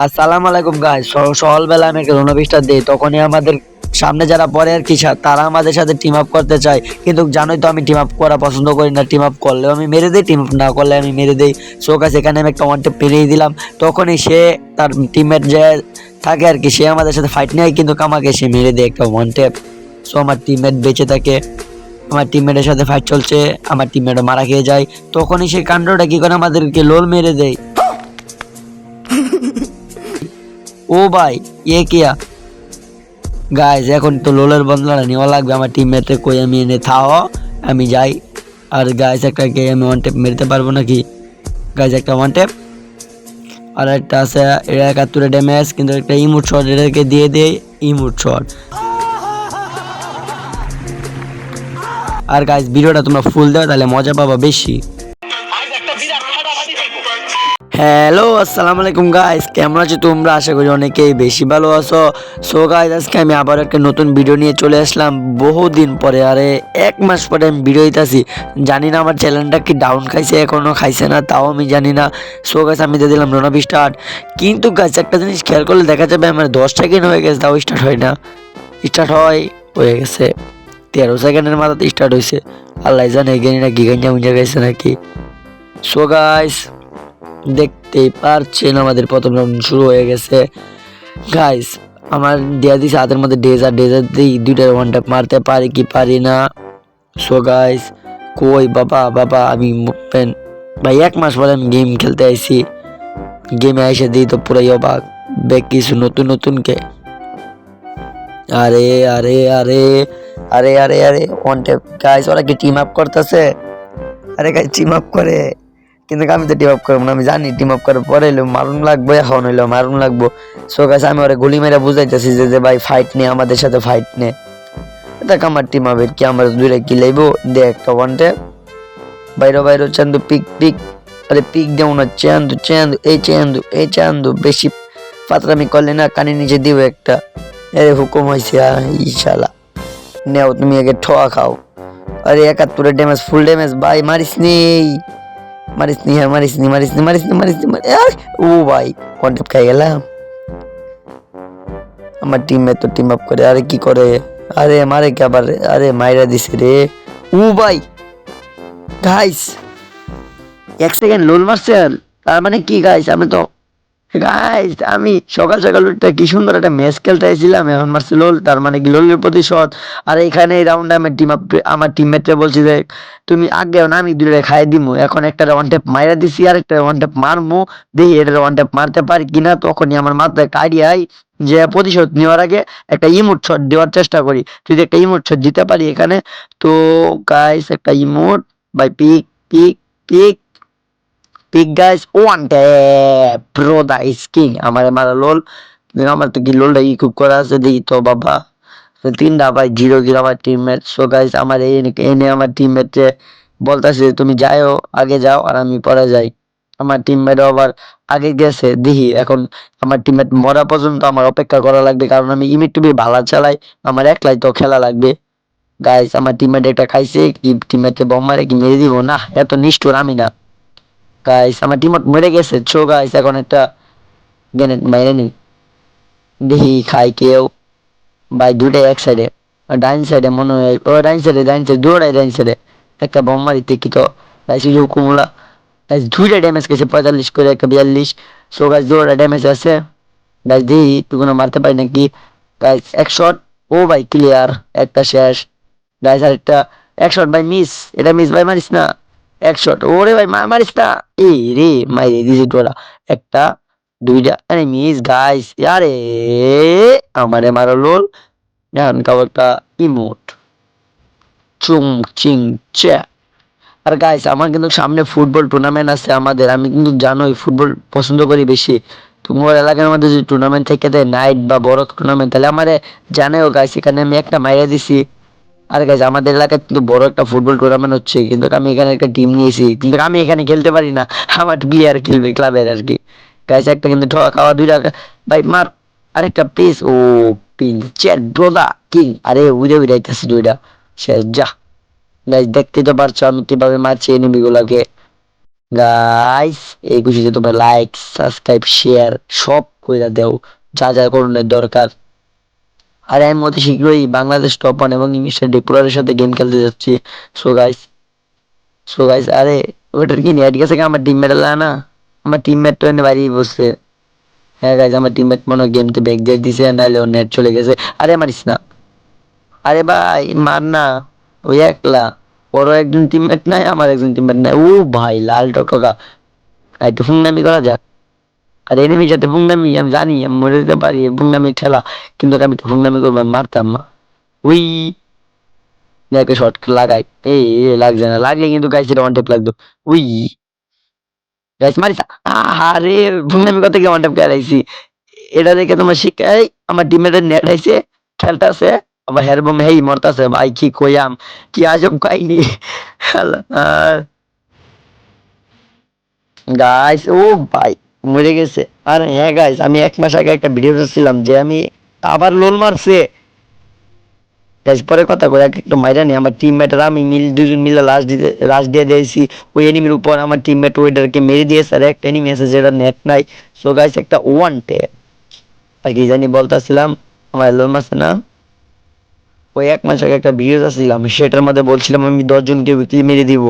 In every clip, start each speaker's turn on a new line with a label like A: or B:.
A: আসসালামু আলাইকুম গাইস সকালবেলা আমি একটা রুনবিশটা দিই। তখনই আমাদের সামনে যারা পরে আর কি, সা- তারা আমাদের সাথে টিম আপ করতে চায়। কিন্তু জানোই তো আমি টিম আপ করা পছন্দ করি না। টিম আপ করলেও আমি মেরে দিই টিম আপ না করলে আমি মেরে দিই। সো গাছ এখানে আমি একটা ওয়ান পেরিয়ে দিলাম। তখনই সে, তার টিমমেট যে থাকে আর কি, সে আমাদের সাথে ফাইট নেয়, কিন্তু আমাকে সে মেরে দেয় একটা ওয়ান সো আমার টিমমেট বেঁচে থাকে। আমার টিমমেটের সাথে ফাইট চলছে। আমার টিমমেটও মারা খেয়ে যায়। তখনই সেই কাণ্ডটা কি করে আমাদেরকে লোল মেরে দেয়? ও ভাই, এ কিয়া? গাইজ এখন তো লোলের বদলাটা নেওয়া লাগবে আমার টিম টিমমেটে কই আমি এনে থাও, আমি যাই। আর গাইজ একটা কে আমি ওয়ান টেপ মেরতে পারব নাকি? গাইজ একটা ওয়ান টেপ আর একটা আছে এটা একাত্তরে ড্যামেজ কিন্তু একটা ইমুট শট এটাকে দিয়ে দেয় ইমুট শট আর গাইজ ভিডিওটা তোমরা ফুল দাও তাহলে মজা পাবা বেশি। হ্যালো আসসালামু আলাইকুম গাইস কেমন আছো তোমরা? আশা করি অনেকেই বেশি ভালো আছো। সো গাইস আজকে আমি আবার একটা নতুন ভিডিও নিয়ে চলে আসলাম। বহুদিন পরে, আরে এক মাস পরে আমি ভিডিও দিতেছি। জানি না আমার চ্যানেলটা কি ডাউন খাইছে, এখনও খাইছে না, তাও আমি জানি না। সো গাইস আমি দিয়ে দিলাম রোনাবি স্টার্ট কিন্তু গাইস একটা জিনিস খেয়াল করলে দেখা যাবে আমার দশ সেকেন্ড হয়ে গেছে, তাও স্টার্ট হয় না। স্টার্ট হয়, হয়ে গেছে। তেরো সেকেন্ডের মাথাতে স্টার্ট হয়েছে আল্লাহ জানে এগেনি না গিগাঞ্জা মুঞ্জা গেছে নাকি। সো গাইস দেখতেই পারছেন, আমাদের প্রথম রাউন্ড শুরু হয়ে গেছে। গাইস আমার দেয়া দিছে হাতের মধ্যে ডেজার ডেজার দিই দুইটা ওয়ান মারতে পারি কি পারি না। সো গাইস কই বাবা বাবা, আমি পেন ভাই, এক মাস পরে আমি গেম খেলতে আইছি। গেমে এসে দিই তো পুরাই অবাক। বেক কিছু নতুন নতুন কে। আরে আরে আরে আরে আরে আরে ওয়ান ট্যাপ গাইস ওরা কি টিম আপ করতেছে? আরে গাইস টিম আপ করে। কিন্তু আমি তো টিম আপ করব না, আমি জানি টিম আপ করার পরে এলো মারুন লাগবো, এখন হইল মারুন লাগবো। সো গাছ আমি ওরা গুলি মেরে বুঝাইতেছি যে ভাই ফাইট নে, আমাদের সাথে ফাইট নে। দেখ আমার টিম হবে কি, আমরা দূরে কি লাইবো দে একটা ওয়ানটে বাইরে বাইরে, চান্দু পিক পিক আরে পিক দেও না, চান্দু চান্দু, এই চান্দু এই চান্দু, বেশি পাতরামি করলে না কানে নিচে দিব একটা। আরে হুকুম হয়েছে ইশালা নেও, তুমি আগে ঠোয়া খাও। আরে একাত্তরের ড্যামেজ ফুল ড্যামেজ ভাই মারিস নেই। মারিস নি হ্যাঁ মারিস নি মারিস নি মারিস নি মারিস নি মারি- আহ! ও ভাই কন্টেপ খাই গেলাম আমার টিমে তো টিম আপ করে আরে কি করে আরে মারে কে আবার আরে মাইরা দিছে রে ও ভাই গাইস এক সেকেন্ড লোল মারছেন তার মানে কি গাইস আমি তো গাইস আমি সকাল সকাল উঠে কি সুন্দর একটা ম্যাচ খেলতে এসেছিলাম, এখন মারছে লোল তার মানে কি লোলের প্রতিশোধ আর এখানে এই রাউন্ডে আমার টিম আমার টিমমেটরে বলছি যে, তুমি আগে না, আমি দুটো খাই দিমু। এখন একটা ওয়ান ট্যাপ মাইরা দিছি, আর একটা ওয়ান ট্যাপ মারমু। দেখি এটা ওয়ান ট্যাপ মারতে পারি কিনা তখনই আমার মাথায় একটা আইডিয়া আই যে প্রতিশোধ নেওয়ার আগে একটা ইমোট শট দেওয়ার চেষ্টা করি। যদি একটা ইমোট শট দিতে পারি এখানে, তো গাইস একটা emote by pick pick pick pick guys one tap pro দা স্কিং আমার মারা লোল আমার তো কি লোলটা ই খুব করা আছে দেখি তো বাবা তিনটা ভাই জিরো জিরো আমার টিমমেট সো গাইস আমার এই এনে আমার টিমমেট বলতেছে তুমি যাও আগে যাও আর আমি পরে যাই আমার টিমমেট আবার আগে গেছে দেখি এখন আমার টিমমেট মরা পর্যন্ত আমার অপেক্ষা করা লাগবে কারণ আমি ইমিট টুবি ভালো চালাই আমার একলাই তো খেলা লাগবে গাইস আমার টিমমেট একটা খাইছে কি টিমমেটে বম মারে কি মেরে দিব না এত নিষ্ঠুর আমি না গাইস আমার টিমমেট মরে গেছে। ছো গাইস এখন একটা গ্রেনেড মাইরে নি দেখি খাই কেউ। ভাই দুটাই এক সাইডে ডাইন সাইডে মনে হয় ও, ডাইন সাইডে ডাইন সাইডে দুটাই ডাইন সাইডে একটা বোম মারিতে কি তো। গাইস এই হুকুমুলা গাইস দুইটা ড্যামেজ গেছে পঁয়তাল্লিশ করে, একটা বিয়াল্লিশ। সো গাইস দুটা ড্যামেজ আছে। গাইস দি তুই কোনো মারতে পারি নাকি? গাইস এক শট ও, ভাই ক্লিয়ার একটা শেষ। গাইস আর একটা এক শট ভাই মিস এটা মিস ভাই, মারিস না। এক শট ওরে ভাই মা মারিস না। এই রে মাইরে দিয়েছে ডোরা একটা, দুইটা। আরে মিস গাইস আরে আমারে মারো লোল। এখন কাউ একটা ইমোট চুং চিং, চ্যা। আর গাইস আমার কিন্তু সামনে ফুটবল টুর্নামেন্ট আছে আমাদের। আমি কিন্তু জানোই ফুটবল পছন্দ করি বেশি। তোমার এলাকার মধ্যে যদি টুর্নামেন্ট থেকে দেয় নাইট বা বড় টুর্নামেন্ট তাহলে আমারে জানেও গাইস এখানে আমি একটা মাইরা দিছি। আর গাইস আমাদের এলাকায় কিন্তু বড় একটা ফুটবল টুর্নামেন্ট হচ্ছে, কিন্তু আমি এখানে একটা টিম নিয়েছি, কিন্তু আমি এখানে খেলতে পারি না, আমার প্লেয়ার খেলবে ক্লাবের আর কি। গাইস একটা কিন্তু ঠকা খাওয়া দুইটা, ভাই, মার, আরেকটা প্লিজ ও পিন চ্যাট ব্রোদা কিং আরে, উড়ে উড়াইতেছে দুইটা। শেষ, যা। গাইস দেখতে তো পারছ, আমি কীভাবে মারছি এনিমি গুলাকে। গাইস এই খুশিতে তোমরা লাইক সাবস্ক্রাইব শেয়ার সব কইরা দেও। যা যা করণের দরকার। আর আমি অতি শীঘ্রই বাংলাদেশ টপ ওয়ান এবং ইংলিশের ডিপুরারের সাথে গেম খেলতে যাচ্ছি। সো গাইস সো গাইস আরে, ওটার কি নেট গেছে আমার টিমমেট না আমার টিমমেট তো এনে বাড়ি বসছে। হ্যাঁ গাইস আমার টিমমেট মনে হয় গেমতে ব্যাক দিয়ে দিছে, নাহলে ওর নেট চলে গেছে। আরে মারিস না আরে ভাই, মার না। ওই একলা। ওরও একজন টিমমেট নাই আমার একজন টিমমেট নাই। ও ভাই, লাল টকটকা একটু ফুংনামি করা যাক। আর এনিমির সাথে ফুংনামি আমি জানি, আমি মরে যেতে পারি ফুংনামি ঠেলা, কিন্তু আমি তো ফুংনামি করব মারতাম না। উই। দেখে শর্ট লাগাই। এই লাগছে না, লাগলে কিন্তু গাইস এটা ওয়ান টেপ লাগতো। উই। গাইস মারিস? আরে ফুংনামি কথা কি ওয়ান টেপ খেলাইছি এটা দেখে তোমার শিখাই আমার টিমের নেট আইছে খেলতাছে আবার হেরবম হেই মরতাছে ভাই, কি কইয়াম, কি আজব আর গাইস ও ভাই। মরে গেছে। আর হ্যাঁ গাইস আমি এক মাস আগে একটা ভিডিও দেখছিলাম যে আমি আবার লোল মারছে। পরে কথা কই একটু মাইরা নি, আমার টিমমেট আর আমি মিল দুজন মিলে লাস্ট দিতে লাস্ট দিয়ে দিয়েছি। ওই এনিমির উপর আমার টিমমেট ওইটাকে মেরে দিয়েছে, আর একটা এনিমি আছে যেটা নেট নাই। সো গাইস একটা ওয়ান টে আর কি জানি বলতেছিলাম, আমার লোল মারছে না। ওই এক মাস আগে একটা ভিডিও আসছিলাম সেটার মধ্যে বলছিলাম আমি দশজনকে উইকলি মেরে দিব।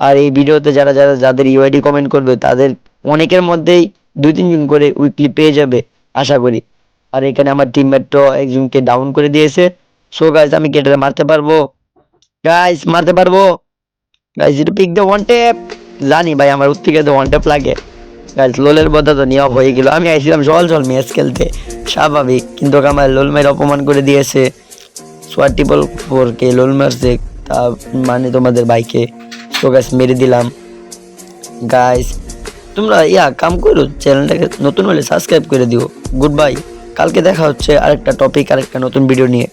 A: আর এই ভিডিওতে যারা যারা, যাদের ইউআইডি কমেন্ট করবে, তাদের অনেকের মধ্যেই দুই তিনজন করে উইকলি পেয়ে যাবে, আশা করি। আর এখানে আমার টিমমেট তো একজনকে ডাউন করে দিয়েছে। সো গাইস আমি কেটে মারতে পারব? গাইস মারতে পারব? গাইস এটা পিক দ্য ওয়ান টেপ জানি ভাই, আমার উত্তিকে তো ওয়ান টেপ লাগে। গাইস লোলের বদা তো নিয়ম হয়ে গেল। আমি আইছিলাম জল জল ম্যাচ খেলতে। স্বাভাবিক। কিন্তু আমার লোল মেয়ের অপমান করে দিয়েছে। সোয়ার ট্রিপল ফোর কে লোল মারছে, তা মানে তোমাদের বাইকে তো গাছ মেরে দিলাম। গাইস তোমরা, ইয়া, কাম করো, চ্যানেলটাকে নতুন হলে সাবস্ক্রাইব করে দিও। গুড বাই কালকে দেখা হচ্ছে আরেকটা টপিক আরেকটা নতুন ভিডিও নিয়ে।